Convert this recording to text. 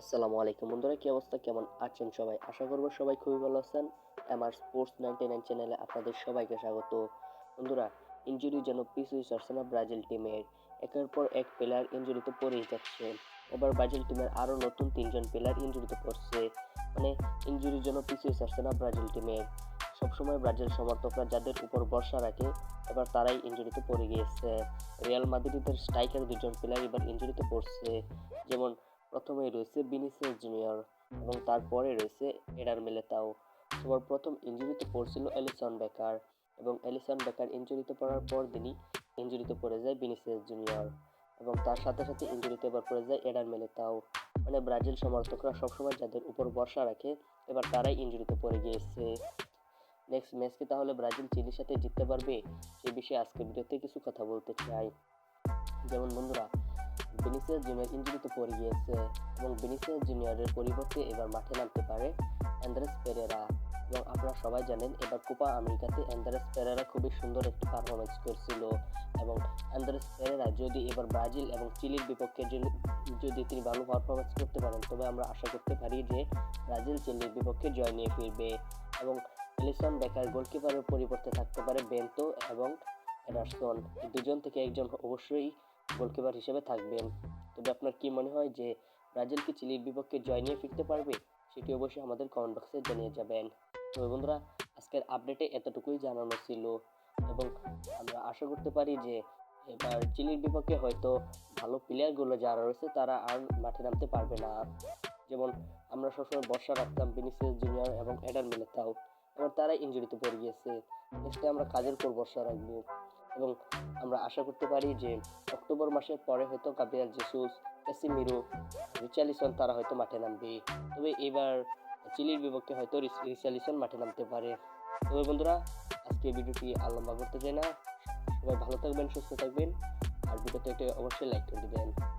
আসসালামু আলাইকুম বন্ধুরা, কি অবস্থা? কেমন আছেন সবাই? আশা করব সবাই খুবই ভালো আছেন। আমার স্পোর্টস নাইনটি নাইন চ্যানেলে আপনাদের সবাইকে স্বাগত। বন্ধুরা ইঞ্জুরি যেন পিছুই সরছে না ব্রাজিল টিমের একের পর এক প্লেয়ার ইঞ্জুরিতে পড়েই যাচ্ছে। এবার ব্রাজিল টিমের আরও নতুন তিনজন প্লেয়ার ইঞ্জুরিতে পড়ছে। মানে ইঞ্জুরির জন্য পিছুই সরছে না ব্রাজিল টিমের সবসময় ব্রাজিল সমর্থকরা যাদের উপর ভরসা রাখে, এবার তারাই ইঞ্জুরিতে পড়ে গিয়েছে। রিয়াল মাদ্রিদের স্ট্রাইকার দুজন প্লেয়ার এবার ইঞ্জুরিতে পড়ছে। যেমন প্রথমেই রয়েছে বিনিসিয়াস জুনিয়র এবং তারপরে রয়েছে এডার মেলেতাও। সবার প্রথম ইঞ্জুরিতে পড়ছিল এলিসন বেকার এবং এলিসন বেকার ইঞ্জুরিতে পড়ার পর দিনই ইঞ্জুরিতে পড়ে যায় বিনিসিয়াস জুনিয়র এবং তার সাথে সাথে ইঞ্জুরিতে এবার পড়ে যায় এডার মেলেতাও। মানে ব্রাজিল সমর্থকরা সবসময় যাদের উপর ভরসা রাখে, এবার তারাই ইঞ্জুরিতে পড়ে গিয়েছে। নেক্সট ম্যাচ কি তাহলে ব্রাজিল চিলির সাথে জিততে পারবে? সে বিষয়ে আজকে ভিডিওতে কিছু কথা বলতে চাই। যেমন বন্ধুরা বেনিসিয়াস জুনিয়র ইঞ্জুরিতে পড়ে গিয়েছে এবং বেনিসিয়াস জুনিয়রের পরিবর্তে এবার মাঠে নামতে পারে অ্যান্ড্রেস পেরেরা এবং আপনারা সবাই জানেন, এবার কোপা আমেরিকাতে অ্যান্ড্রেস পেরেরা খুবই সুন্দর একটি পারফরমেন্স করছিল। এবং অ্যান্ড্রেস পেরেরা যদি এবার ব্রাজিল এবং চিলির বিপক্ষে যদি- তিনি ভালো পারফরমেন্স করতে পারেন, তবে আমরা আশা করতে পারি যে ব্রাজিল চিলির বিপক্ষে জয় নিয়ে ফিরবে। এবং এলিসন বেকার গোলকিপারের পরিবর্তে থাকতে পারে বেন্তো এবং এডারসন দুজন থেকে একজন অবশ্যই গোলকিপার হিসেবে থাকবেন। তবে আপনার কি মনে হয় যে ব্রাজিল কি চিলির বিপক্ষে জয় নিয়ে ফিরতে পারবে? সেটি অবশ্যই আমাদের কমেন্ট বক্সে জানিয়ে যাবেন। তবে বন্ধুরা, আজকের আপডেটে এতটুকুই জানানো ছিল এবং আমরা আশা করতে পারি যে এবার চিলির বিপক্ষে হয়তো ভালো প্লেয়ারগুলো যারা রয়েছে তারা আর মাঠে নামতে পারবে না। যেমন আমরা সবসময় বর্ষা রাখতাম বিনিসিয়াস জুনিয়র এবং এডার মিলেতাও এবার তারা ইঞ্জুরিতে পড়ে গিয়েছে। নেক্সটে আমরা কাজের উপর বর্ষা রাখব। এবং আমরা আশা করতে পারি যে অক্টোবর মাসের পরে হয়তো গাব্রিয়াল জেসুস ক্যাসিমিরো রিচালিসন তারা হয়তো মাঠে নামবে। তবে এবার চিলির বিপক্ষে হয়তো রিচ- রিচালিসন মাঠে নামতে পারে। তবে বন্ধুরা আজকে ভিডিওটি আর লম্বা করতে চাই না। সবাই ভালো থাকবেন, সুস্থ থাকবেন। আর ভিডিওতে একটা অবশ্যই লাইক করে দেবেন।